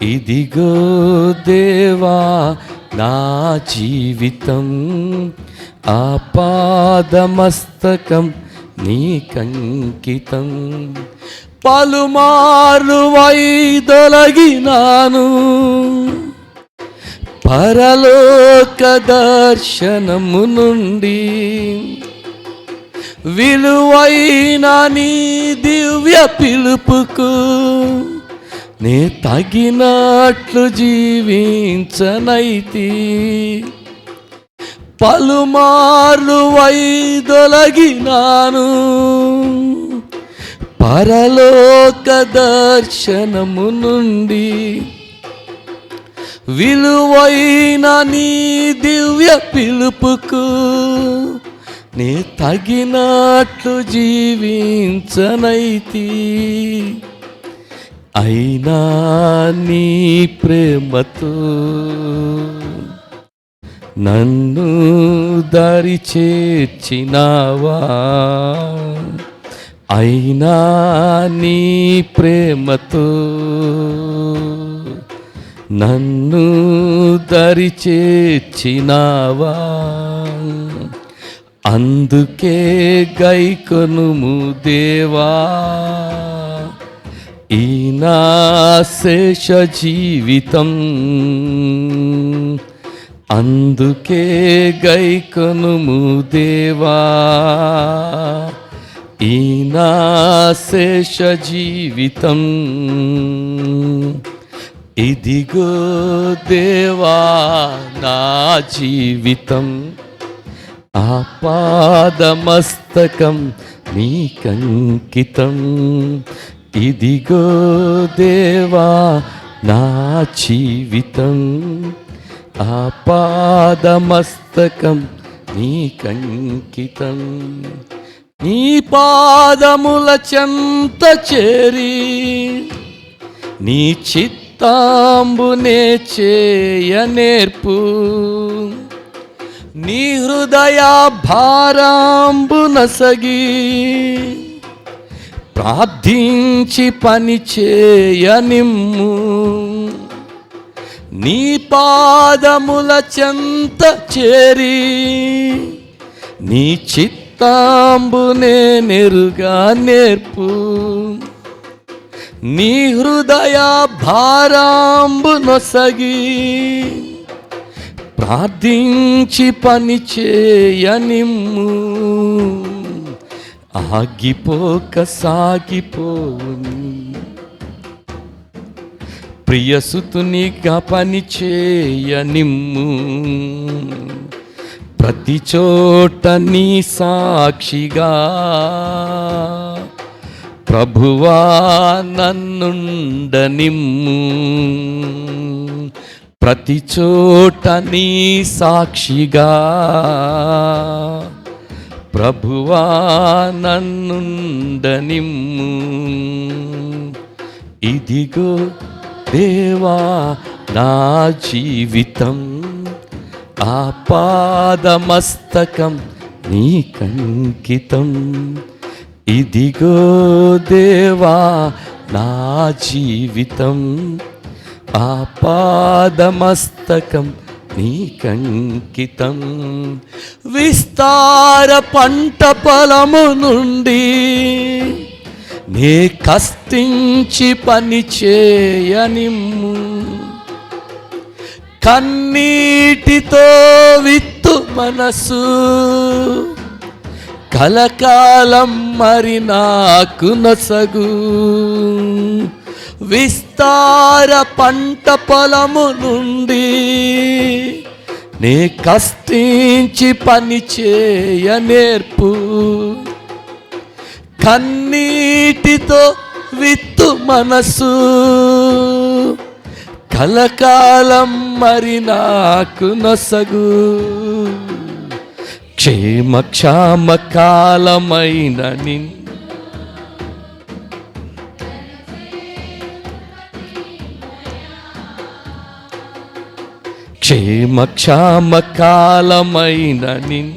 ఇదిగో దేవా నా జీవితం ఆపాదమస్తకం నీకంకితం పలుమారు వైదొలగినాను పరలోక దర్శనము నుండి విలువైన నీ దివ్య పిలుపుకు నే తగినట్లు జీవించనైతి. పలుమార్లు వైదొలగినాను. పరలోక దర్శనము నుండి విలువైన నీ దివ్య పిలుపుకు నే తగినట్లు జీవించనైతి. అయినా నీ ప్రేమతో నన్ను దారి చేర్చినావా? అయినా నీ ప్రేమతో నన్ను దరి చేర్చినావా? అందుకే గైకొనుము దేవా? ఈ నా శేష జీవితం. అందుకే గైకనుము దేవా. ఈ నా శేష జీవితం. ఇదిగో దేవా నా జీవితం. ఆపాదమస్తకం నీకంకితం. ఇదిగో దేవా నా జీవితం ఆపాదమస్తకం నీకంకితం నీ పాదముల చెంత చేరి నీ చిత్తాంబునే చేయ నేర్పు. నీ హృదయ భారాంబు సగి ప్రార్థించి పని చేయనిమ్ము. నీ పాదముల చెంత చేరి నీ చిత్తాంబునే నేరుగా నేర్పు. నీ హృదయ భారాంబు నొసగి ప్రార్థించి పని చేయనిమ్ము. ఆగిపోక సాగిపోవును. ప్రియసుతునిగా పని చేయనిమ్ము ప్రతి చోట నీ సాక్షిగా. ప్రభువా నన్నుండనిమ్ము ప్రతి చోట నీ సాక్షిగా. ప్రభువా నన్నుండనిమ్ము. ఇదిగో దేవా నా జీవితం ఆపాదమస్తకం నీకంకితం ఇదిగో దేవా నా జీవితం ఆపాదమస్తకం నీకంకితం. విస్తార పంట పొలము నుండి నే కష్టించి పని చేయనిమ్ము. కన్నీటితో విత్తు మనసు. కలకాలం మరి నాకు నసగు. విస్తార పంట పొలము నుండి నే కష్టించి పని చేయ నేర్పు. కన్నీటితో విత్తు మనసు. కలకాలం మరి నాకు నొసగు. క్షేమ క్షామ కాలమైన నిన్ను క్షేమ క్షామ కాలమైన నిన్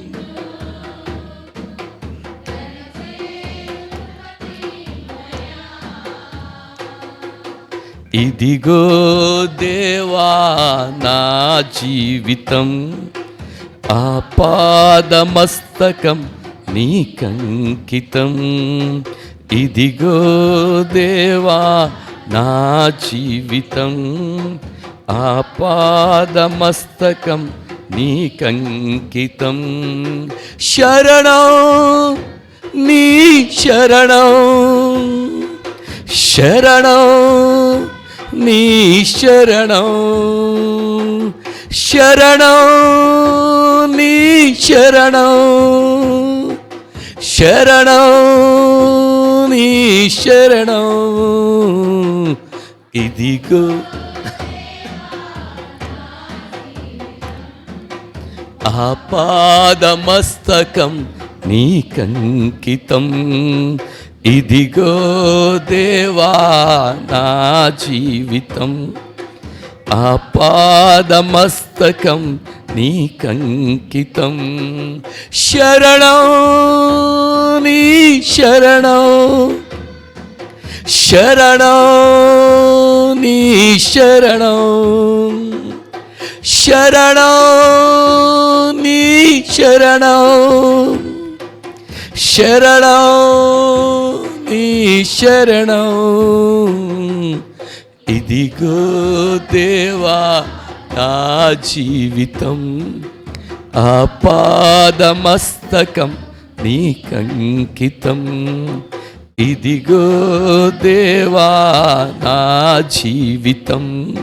ఇదిగో దేవా నా జీవితం ఆపాదమస్తకం నీకంకితం ఇదిగో దేవా నా జీవితం ఆపాదమస్తకం నీకంకితం. శరణం నీ శరణం. శరణం నీ శరణం. శరణం నీ శరణం. శరణం నీ శరణం. ఇదిగో ఆపాదమస్తకం నీకంకితం ఇదిగో దేవా నా జీవితం. ఆపాదమస్తకం నీకంకితం శరణం నీ శరణం. శరణం నీ శరణం. శరణం నీ శరణం. శరణం నీ శరణం. ఇదిగో దేవా నా జీవితం. ఆపాదమస్తకం నీకంకితం ఇదిగో దేవా నా జీవితం.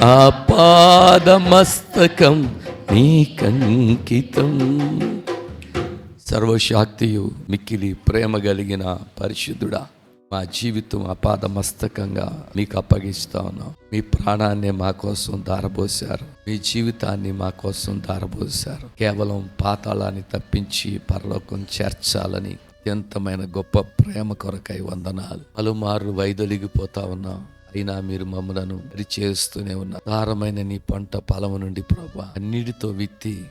ఆ పాదమస్తకం నీకంకితం సర్వశాక్తియు మిక్కిలి ప్రేమ కలిగిన పరిశుద్ధుడా మా జీవితం అపాదమస్తకంగా మీకు అప్పగిస్తా ఉన్నాం. మీ ప్రాణాన్ని మా కోసం దారబోశారు మీ జీవితాన్ని మా కోసం దారబోశారు కేవలం పాతాళాన్ని తప్పించి పరలోకం చేర్చాలని అత్యంతమైన గొప్ప ప్రేమ కొరకై వందనాలు. పలుమార్లు వైదొలిగిపోతా ఉన్నాం. అయినా మీరు మమ్మలను చేస్తూనే ఉన్నారు. సారమైన నీ పంట పొలము నుండి ప్రభా అన్నిటితో విత్తి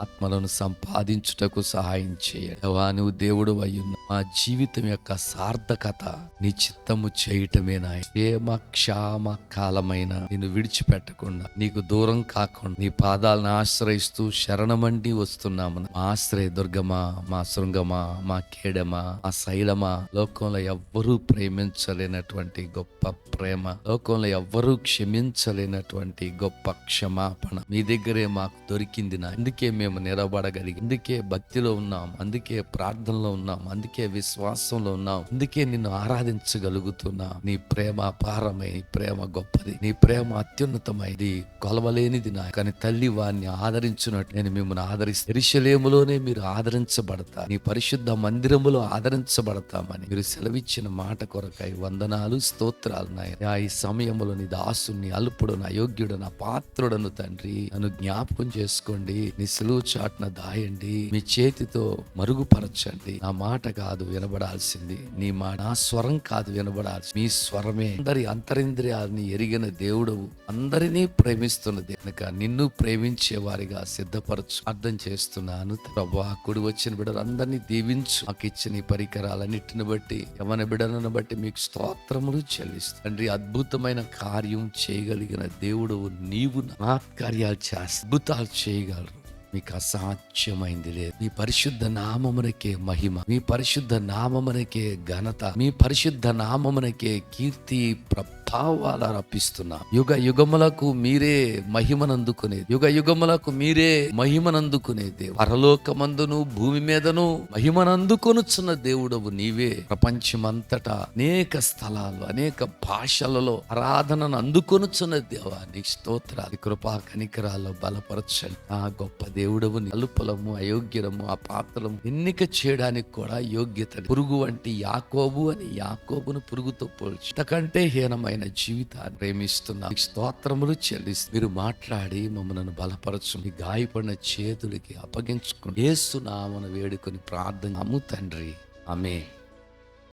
ఆత్మలను సంపాదించుటకు సహాయం చేయండి. నువ్వు దేవుడు అయ్యున్న మా జీవితం యొక్క సార్థకత నీ చిత్తము చేయటమేనా క్షేమ క్షామ కాలమైన నిన్ను విడిచిపెట్టకుండా నీకు దూరం కాకుండా నీ పాదాలను ఆశ్రయిస్తూ శరణమండి వస్తున్నాము. మా ఆశ్రయ దుర్గమా మా శృంగమా మా కేడమా మా శైలమా లోకంలో ఎవ్వరూ ప్రేమించలేనటువంటి గొప్ప ప్రేమ లోకంలో ఎవ్వరూ క్షమించలేనటువంటి గొప్ప క్షమాపణ మీ దగ్గరే మాకు దొరికింది నా అందుకే మేము నిలబడగలిగి అందుకే భక్తిలో ఉన్నాం అందుకే ప్రార్థనలో ఉన్నాం అందుకే విశ్వాసంలో ఉన్నాం అందుకే నిన్ను ఆరాధించగలుగుతున్నాం. నీ ప్రేమ అపారమై ప్రేమ గొప్పది నీ ప్రేమ అత్యున్నతమైది కొలవలేనిది నా కానీ తల్లి వారిని ఆదరించినట్టు నేను మిమ్మల్ని ఆదరిస్తే. ఎరిశలేములోనే మీరు ఆదరించబడతా. నీ పరిశుద్ధ మందిరములో ఆదరించబడతామని మీరు సెలవిచ్చిన మాట కొరకై వందనాలు స్తోత్రాలు నాయన. ఈ సమయంలో నీ దాసుని అల్పుడు నా యోగ్యుడు నా పాత్రుడను తండ్రి నన్ను జ్ఞాపకం చేసుకోండి. నీ సులువు చాటున దాయండి. మీ చేతితో మరుగుపరచండి. నా మాట కాదు వినబడాల్సింది. నీ మా నా స్వరం కాదు వినబడాల్సి మీ స్వరమే అందరి అంతరింద్రియాలని ఎరిగిన దేవుడు అందరినీ ప్రేమిస్తున్నది. కనుక నిన్ను ప్రేమించే వారిగా సిద్ధపరచు. అర్థం చేస్తున్నాను. ప్రభా కుడి వచ్చిన బిడ్డలు అందరినీ దీవించు. మాకు ఇచ్చిన ఈ పరికరాలన్నిటిని బట్టి యమన బిడ్డలను బట్టి మీకు స్తోత్రములు చెల్లిస్తుంది తండ్రి అద్భుతమైన కార్యం చేయగలిగిన దేవుడు నీవు నా కార్యాలు చేస్తా. అద్భుతాలు చేయగలరు. మీకు అసాధ్యమైంది లేదు మీ పరిశుద్ధ నామమునకే మహిమ మీ పరిశుద్ధ నామమునకే ఘనత మీ పరిశుద్ధ నామమునకే కీర్తి ప్రభావాలు అర్పిస్తున్నా యుగ యుగములకు మీరే మహిమనందుకునేది. యుగ యుగములకు మీరే మహిమనందుకునేది. పరలోకమందును భూమి మీదను మహిమనందుకొనుచున్న దేవుడవు నీవే. ప్రపంచమంతటా అనేక స్థలాలు అనేక భాషలలో ఆరాధనను అందుకొనుచున్న దేవా నీ స్తోత్రాలు. కృపా కనికరాలు బలపరచండి. ఆ గొప్ప దేవుడవు నీ అయోగ్యము అయోగ్యరము ఆ పాత్రలము ఎన్నిక చేయడానికి కూడా యోగ్యత పురుగు వంటి యాకోబు అని యాకోబును పురుగుతో పోల్చి. అంతకంటే హీనమైన ఆయన జీవితాన్ని ప్రేమిస్తున్నా. స్తోత్రములు చెల్లిస్తూ మీరు మాట్లాడి మమ్మల్ని బలపరచు. మీ గాయపడిన చేతులకి అప్పగించుకుని ఏసునామను వేడుకొని ప్రార్థన అమ్ము తండ్రి. ఆమె